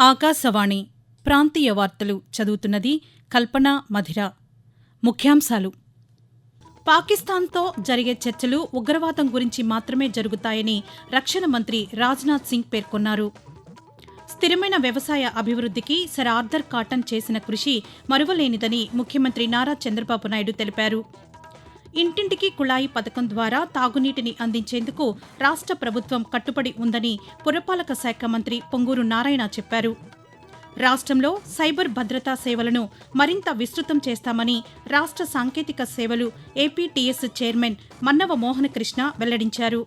ఆకాశవాణి ప్రాంతీయ వార్తలు చదువుతున్నది కల్పన మధిర. ముఖ్యాంశాలు. పాకిస్తాన్తో జరిగే చర్చలు ఉగ్రవాదం గురించి మాత్రమే జరుగుతాయని రక్షణ మంత్రి రాజ్నాథ్ సింగ్ పేర్కొన్నారు. స్థిరమైన వ్యవసాయ అభివృద్ధికి సర్ ఆర్థర్ కాటన్ చేసిన కృషి మరువలేనిదని ముఖ్యమంత్రి నారా చంద్రబాబు నాయుడు తెలిపారు. ఇంటింటికి కుళాయి పథకం ద్వారా తాగునీటిని అందించేందుకు రాష్ట్ర ప్రభుత్వం కట్టుబడి ఉందని పురపాలక శాఖ మంత్రి పొంగూరు నారాయణ చెప్పారు. రాష్ట్రంలో సైబర్ భద్రతా సేవలను మరింత విస్తృతం చేస్తామని రాష్ట్ర సాంకేతిక సేవలు ఏపీటీఎస్ చైర్మన్ మన్నవ మోహనకృష్ణ వెల్లడించారు.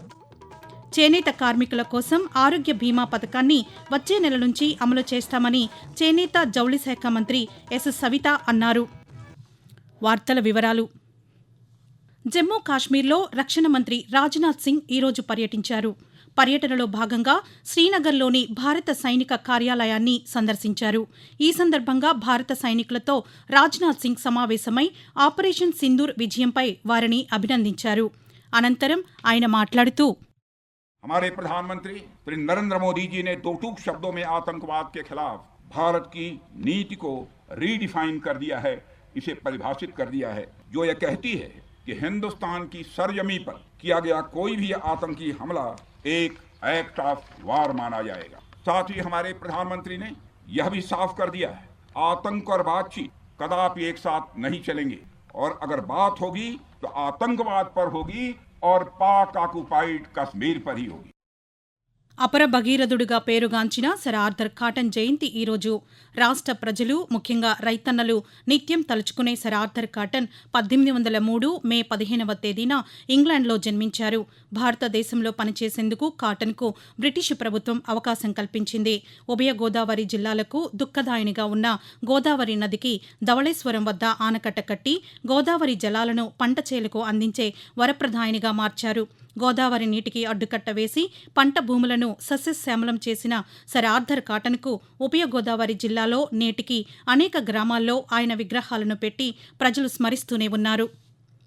చేనేత కార్మికుల కోసం ఆరోగ్య బీమా పథకాన్ని వచ్చే నెల నుంచి అమలు చేస్తామని చేనేత జౌళి శాఖ మంత్రి ఎస్. సవిత అన్నారు. వార్తల వివరాలు. జమ్మూ కాశ్మీర్లో రక్షణ మంత్రి రాజ్నాథ్ సింగ్ ఈరోజు పర్యటించారు పర్యటనలో భాగంగా శ్రీనగర్లోని భారత సైనిక కార్యాలయాన్ని సందర్శించారు ఈ సందర్భంగా భారత సైనికులతో రాజ్నాథ్ సింగ్ సమావేశమై ఆపరేషన్ సింధూర్ విజయంపై వారిని అభినందించారు అనంతరం ఆయన మాట్లాడుతూ हमारे प्रधानमंत्री श्री नरेंद्र मोदी जी ने दो टूक शब्दों में आतंकवाद के खिलाफ भारत की नीति को रीडिफाइन कर दिया है इसे परिभाषित कर दिया है जो यह कहती है कि हिंदुस्तान की सरजमी पर किया गया कोई भी आतंकी हमला एक एक्ट ऑफ़ वार माना जाएगा। साथ ही हमारे प्रधानमंत्री ने यह भी साफ़ कर दिया है, आतंक और बातचीत कदापि एक साथ नहीं चलेंगे। और अगर बात होगी तो आतंकवाद पर होगी और पाक ऑक्युपाइड कश्मीर पर ही होगी। అపర భగీరథుడిగా పేరుగాంచిన సర్ ఆర్థర్ కాటన్ జయంతి ఈరోజు రాష్ట్ర ప్రజలు ముఖ్యంగా రైతన్నలు నిత్యం తలుచుకునే సర్ ఆర్థర్ కాటన్ పద్దెనిమిది వందల మూడు మే పదిహేనవ తేదీన ఇంగ్లాండ్లో జన్మించారు. భారతదేశంలో పనిచేసేందుకు కాటన్కు బ్రిటిష్ ప్రభుత్వం అవకాశం కల్పించింది. ఉభయ గోదావరి జిల్లాలకు దుఃఖదాయినిగా ఉన్న గోదావరి నదికి ధవళేశ్వరం వద్ద ఆనకట్ట కట్టి గోదావరి జలాలను పంట చేలకు అందించే వరప్రదాయినిగా మార్చారు. గోదావరి నీటికి అడ్డుకట్ట వేసి పంట భూములను సస్యశ్యామలం చేసిన సర్ ఆర్థర్ కాటన్కు ఉభయ గోదావరి జిల్లాలో నేటికి అనేక గ్రామాల్లో ఆయన విగ్రహాలను పెట్టి ప్రజలు స్మరిస్తూనే ఉన్నారు.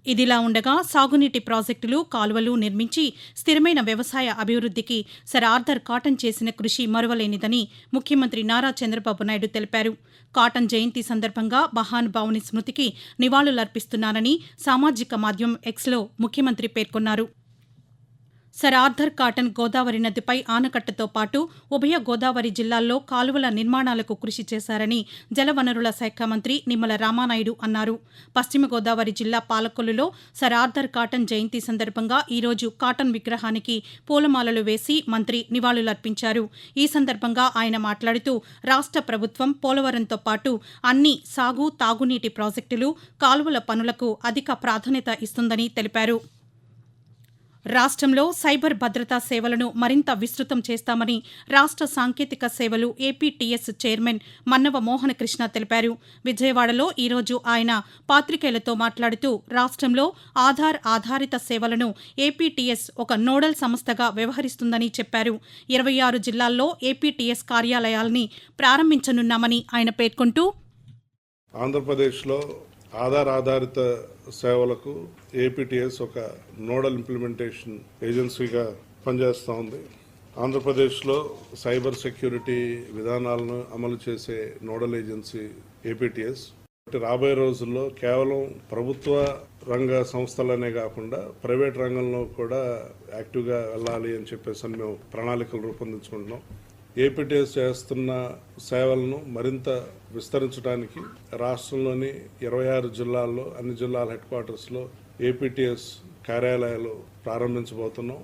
ఇదిలా ఉండగా సాగునీటి ప్రాజెక్టులు కాలువలు నిర్మించి స్థిరమైన వ్యవసాయ అభివృద్ధికి సర్ ఆర్థర్ కాటన్ చేసిన కృషి మరువలేనిదని ముఖ్యమంత్రి నారా చంద్రబాబు నాయుడు తెలిపారు. కాటన్ జయంతి సందర్భంగా మహానుభావుని స్మృతికి నివాళులర్పిస్తున్నానని సామాజిక మాధ్యమం ఎక్స్లో ముఖ్యమంత్రి పేర్కొన్నారు. సర్ ఆర్థర్ కాటన్ గోదావరి నదిపై ఆనకట్టతో పాటు ఉభయ గోదావరి జిల్లాల్లో కాలువల నిర్మాణాలకు కృషి చేశారని జలవనరుల శాఖ మంత్రి నిమ్మల రామానాయుడు అన్నారు. పశ్చిమ గోదావరి జిల్లా పాలకొల్లులో సర్ ఆర్థర్ కాటన్ జయంతి సందర్భంగా ఈరోజు కాటన్ విగ్రహానికి పూలమాలలు వేసి మంత్రి నివాళులర్పించారు. ఈ సందర్భంగా ఆయన మాట్లాడుతూ రాష్ట్ర ప్రభుత్వం పోలవరంతో పాటు అన్ని సాగు తాగునీటి ప్రాజెక్టులు కాలువల పనులకు అధిక ప్రాధాన్యత ఇస్తుందని తెలిపారు. రాష్ట్రంలో సైబర్ భద్రతా సేవలను మరింత విస్తృతం చేస్తామని రాష్ట్ర సాంకేతిక సేవలు ఏపీటీఎస్ చైర్మన్ మన్నవ మోహనకృష్ణ తెలిపారు. విజయవాడలో ఈరోజు ఆయన పాతికేయులతో మాట్లాడుతూ రాష్ట్రంలో ఆధార్ ఆధారిత సేవలను ఏపీటీఎస్ ఒక నోడల్ సంస్థగా వ్యవహరిస్తుందని చెప్పారు. ఇరవై ఆరు జిల్లాల్లో ఏపీటీఎస్ కార్యాలయాల్ని ప్రారంభించనున్నామని ఆయన పేర్కొంటూ ఆంధ్రప్రదేశ్లో ఆధార్ ఆధారిత సేవలకు ఏపీటీఎస్ ఒక నోడల్ ఇంప్లిమెంటేషన్ ఏజెన్సీగా పనిచేస్తూ ఉంది. ఆంధ్రప్రదేశ్లో సైబర్ సెక్యూరిటీ విధానాలను అమలు చేసే నోడల్ ఏజెన్సీ ఏపీటీఎస్. రాబోయే రోజుల్లో కేవలం ప్రభుత్వ రంగ సంస్థలనే కాకుండా ప్రైవేట్ రంగంలో కూడా యాక్టివ్గా వెళ్ళాలి అని చెప్పేసి మేము ప్రణాళికలు రూపొందించుకుంటున్నాం. ఏపీటీఎస్ చేస్తున్న సేవలను మరింత విస్తరించడానికి రాష్ట్రంలోని ఇరవై ఆరు జిల్లాల్లో అన్ని జిల్లాల హెడ్ క్వార్టర్స్లో ఏపీటీఎస్ కార్యాలయాలు ప్రారంభించబోతున్నాం.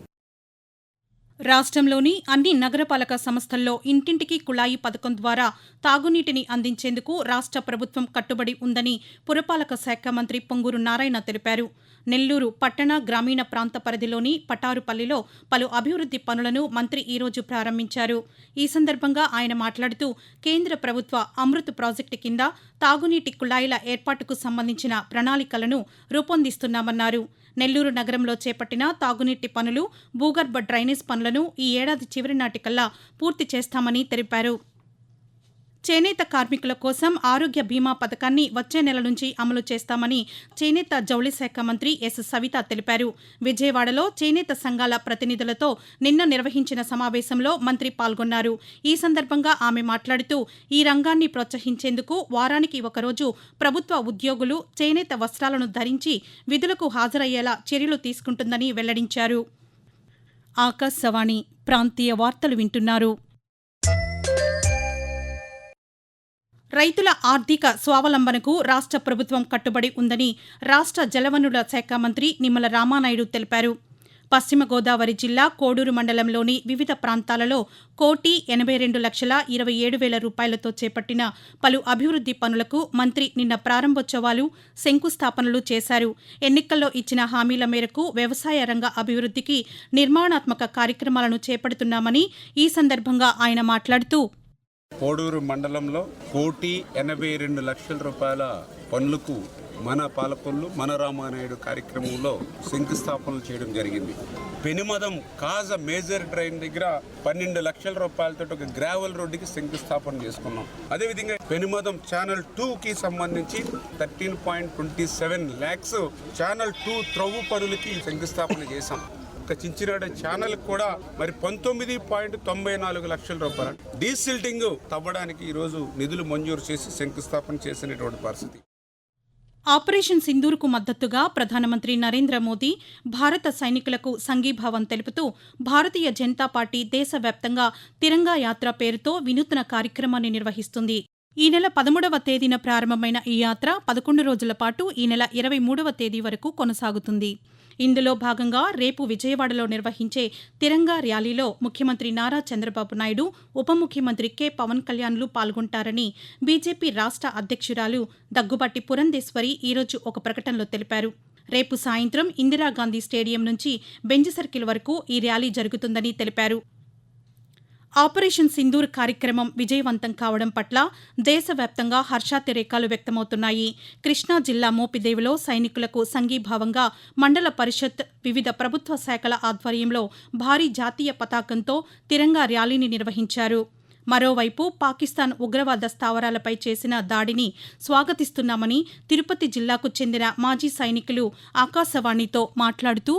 రాష్ట్రంలోని అన్ని నగరపాలక సంస్థల్లో ఇంటింటికి కుళాయి పథకం ద్వారా తాగునీటిని అందించేందుకు రాష్ట్ర ప్రభుత్వం కట్టుబడి ఉందని పురపాలక శాఖ మంత్రి పొంగూరు నారాయణ తెలిపారు. నెల్లూరు పట్టణ గ్రామీణ ప్రాంత పరిధిలోని పటారుపల్లిలో పలు అభివృద్ది పనులను మంత్రి ఈరోజు ప్రారంభించారు. ఈ సందర్భంగా ఆయన మాట్లాడుతూ కేంద్ర ప్రభుత్వ అమృత్ ప్రాజెక్టు కింద తాగునీటి కుళాయిల ఏర్పాటుకు సంబంధించిన ప్రణాళికలను రూపొందిస్తున్నామన్నారు. నెల్లూరు నగరంలో చేపట్టిన తాగునీటి పనులు భూగర్భ డ్రైనేజ్ పనులను ఈ ఏడాది చివరి నాటికల్లా పూర్తి చేస్తామని తెలిపారు. చేనేత కార్మికుల కోసం ఆరోగ్య బీమా పథకాన్ని వచ్చే నెల నుంచి అమలు చేస్తామని చేనేత జౌళి శాఖ మంత్రి ఎస్ సవిత తెలిపారు. విజయవాడలో చేనేత సంఘాల ప్రతినిధులతో నిన్న నిర్వహించిన సమావేశంలో మంత్రి పాల్గొన్నారు. ఈ సందర్భంగా ఆమె మాట్లాడుతూ ఈ రంగాన్ని ప్రోత్సహించేందుకు వారానికి ఒకరోజు ప్రభుత్వ ఉద్యోగులు చేనేత వస్త్రాలను ధరించి విధులకు హాజరయ్యేలా చర్యలు తీసుకుంటుందని వెల్లడించారు. ఆకాశవాణి ప్రాంతీయ వార్తలు వింటున్నారు. రైతుల ఆర్థిక స్వావలంబనకు రాష్ట్ర ప్రభుత్వం కట్టుబడి ఉందని రాష్ట్ర జలవనరుల శాఖ మంత్రి నిమ్మల రామానాయుడు తెలిపారు. పశ్చిమ గోదావరి జిల్లా కోడూరు మండలంలోని వివిధ ప్రాంతాలలో కోటి ఎనభై రెండు లక్షల ఇరవై ఏడు వేల రూపాయలతో చేపట్టిన పలు అభివృద్ది పనులకు మంత్రి నిన్న ప్రారంభోత్సవాలు శంకుస్థాపనలు చేశారు. ఎన్నికల్లో ఇచ్చిన హామీల మేరకు వ్యవసాయ రంగ అభివృద్దికి నిర్మాణాత్మక కార్యక్రమాలను చేపడుతున్నామని ఈ సందర్భంగా ఆయన మాట్లాడుతూ కోడూరు మండలంలో కోటి ఎనభై రెండు లక్షల రూపాయల పనులకు మన పాలకొల్లు మన రామానాయుడు కార్యక్రమంలో శంకుస్థాపనలు చేయడం జరిగింది. పెనుమదం కాజ మేజర్ డ్రైన్ దగ్గర పన్నెండు లక్షల రూపాయలతో ఒక గ్రావెల్ రోడ్డుకి శంకుస్థాపన చేసుకున్నాం. అదేవిధంగా పెనుమదం ఛానల్ టూకి సంబంధించి thirteen point twenty seven lakhs channel two త్రవ్వు పనులకి శంకుస్థాపన చేశాం. ఒక చించినాడ ఛానల్ కూడా మరి పంతొమ్మిది పాయింట్ తొంభై నాలుగు లక్షల రూపాయలు. డీసిల్టింగ్ తవ్వడానికి ఈరోజు నిధులు మంజూరు చేసి శంకుస్థాపన చేసినటువంటి పరిస్థితి. ఆపరేషన్ సింధూర్కు మద్దతుగా ప్రధానమంత్రి నరేంద్ర మోదీ భారత సైనికులకు సంఘీభావం తెలుపుతూ భారతీయ జనతా పార్టీ దేశవ్యాప్తంగా తిరంగా యాత్ర పేరుతో వినూత్న కార్యక్రమాన్ని నిర్వహిస్తుంది. ఈ నెల పదమూడవ తేదీన ప్రారంభమైన ఈ యాత్ర పదకొండు రోజుల పాటు ఈ నెల ఇరవై మూడవ తేదీ వరకు కొనసాగుతుంది. ఇందులో భాగంగా రేపు విజయవాడలో నిర్వహించే తిరంగా ర్యాలీలో ముఖ్యమంత్రి నారా చంద్రబాబు నాయుడు ఉప ముఖ్యమంత్రి కె. పవన్ కళ్యాణ్లు పాల్గొంటారని బీజేపీ రాష్ట్ర అధ్యక్షురాలు దగ్గుబాటి పురంధేశ్వరి ఈరోజు ఒక ప్రకటనలో తెలిపారు. రేపు సాయంత్రం ఇందిరాగాంధీ స్టేడియం నుంచి బెంజ్ సర్కిల్ వరకు ఈ ర్యాలీ జరుగుతుందని తెలిపారు. ఆపరేషన్ సింధూర్ కార్యక్రమం విజయవంతం కావడం పట్ల దేశవ్యాప్తంగా హర్షాతిరేకాలు వ్యక్తమవుతున్నాయి. కృష్ణా జిల్లా మోపిదేవిలో సైనికులకు సంఘీభావంగా మండల పరిషత్ వివిధ ప్రభుత్వ శాఖల ఆధ్వర్యంలో భారీ జాతీయ పతాకంతో తిరంగా ర్యాలీని నిర్వహించారు. మరోవైపు పాకిస్తాన్ ఉగ్రవాద స్థావరాలపై చేసిన దాడిని స్వాగతిస్తున్నామని తిరుపతి జిల్లాకు చెందిన మాజీ సైనికులు ఆకాశవాణితో మాట్లాడుతూ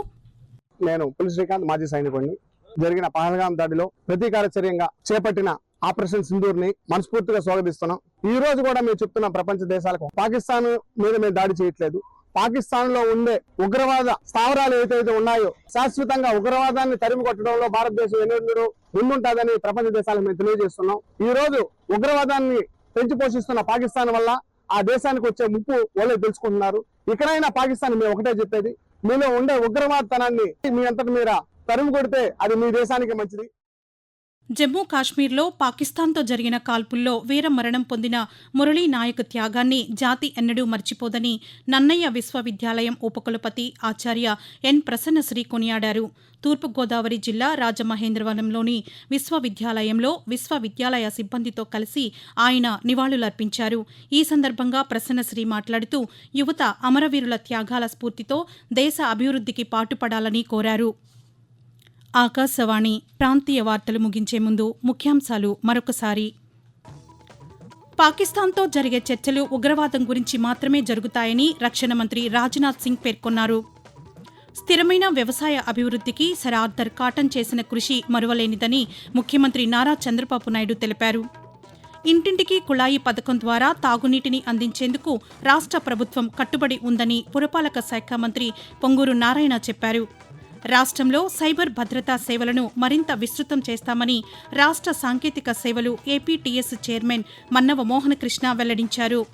నేను పులి శ్రీకాంత్ మాజీ సైనికుడిని. జరిగిన పహల్గాం దాడిలో ప్రతీకార చర్యంగా చేపట్టిన ఆపరేషన్ సింధూర్ని మనస్ఫూర్తిగా స్వాగతిస్తున్నాం. ఈ రోజు కూడా మేము చెప్తున్నాం ప్రపంచ దేశాలకు పాకిస్తాన్ మీద మేము దాడి చేయట్లేదు. పాకిస్తాన్లో ఉండే ఉగ్రవాద స్థావరాలు ఏదైతే ఉన్నాయో శాశ్వతంగా ఉగ్రవాదాన్ని తరిమి కొట్టడంలో భారతదేశం ఎన్నెన్నడూ ముందుంటుందని ప్రపంచ దేశాలకు మేము తెలియజేస్తున్నాం. ఈ రోజు ఉగ్రవాదాన్ని పెంచి పోషిస్తున్న పాకిస్తాన్ వల్ల ఆ దేశానికి వచ్చే ముప్పు వాళ్ళే తెలుసుకుంటున్నారు. ఇక్కడైనా పాకిస్తాన్ మేము ఒకటే చెప్పేది మీలో ఉండే ఉగ్రవాదతనాన్ని మీ అంతటి మీర తరుము కొడితే అది మీ దేశానికి మంచిది. జమ్మూ కాశ్మీర్లో పాకిస్తాన్తో జరిగిన కాల్పుల్లో వీరమరణం పొందిన మురళీ నాయక్ త్యాగాన్ని జాతి ఎన్నడూ మర్చిపోదని నన్నయ్య విశ్వవిద్యాలయం ఉపకులపతి ఆచార్య ఎన్ ప్రసన్నశ్రీ కొనియాడారు. తూర్పుగోదావరి జిల్లా రాజమహేంద్రవరంలోని విశ్వవిద్యాలయంలో విశ్వవిద్యాలయ సిబ్బందితో కలిసి ఆయన నివాళులర్పించారు. ఈ సందర్భంగా ప్రసన్నశ్రీ మాట్లాడుతూ యువత అమరవీరుల త్యాగాల స్ఫూర్తితో దేశ అభివృద్ధికి పాటుపడాలని కోరారు. ఆకాశవాణి ప్రాంతీయ వార్తలు ముగించే ముందు ముఖ్యాంశాలు మరొకసారి. పాకిస్తాన్తో జరిగే చర్చలు ఉగ్రవాదం గురించి మాత్రమే జరుగుతాయని రక్షణ మంత్రి రాజ్నాథ్ సింగ్ పేర్కొన్నారు. స్థిరమైన వ్యవసాయ అభివృద్ధికి సర్ ఆర్థర్ కాటన్ చేసిన కృషి మరువలేనిదని ముఖ్యమంత్రి నారా చంద్రబాబు నాయుడు తెలిపారు. ఇంటింటికి కుళాయి పథకం ద్వారా తాగునీటిని అందించేందుకు రాష్ట్ర ప్రభుత్వం కట్టుబడి ఉందని పురపాలక శాఖ మంత్రి పొంగూరు నారాయణ చెప్పారు. రాష్ట్రంలో సైబర్ భద్రతా సేవలను మరింత విస్తృతం చేస్తామని రాష్ట్ర సాంకేతిక సేవలు ఏపీటీఎస్ చైర్మన్ మన్నవ మోహనకృష్ణ వెల్లడించారు.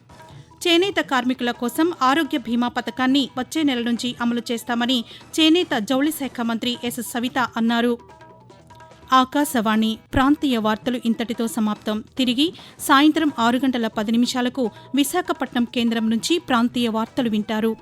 చేనేత కార్మికుల కోసం ఆరోగ్య బీమా పథకాన్ని వచ్చే నెల నుంచి అమలు చేస్తామని చేనేత జౌళి శాఖ మంత్రి ఎస్ సవిత అన్నారు. ఆకాశవాణి ప్రాంతీయ వార్తలు ఇంతటితో సమాప్తం. తిరిగి సాయంత్రం ఆరు గంటల పది నిమిషాలకు విశాఖపట్నం కేంద్రం నుంచి ప్రాంతీయ వార్తలు వింటారు.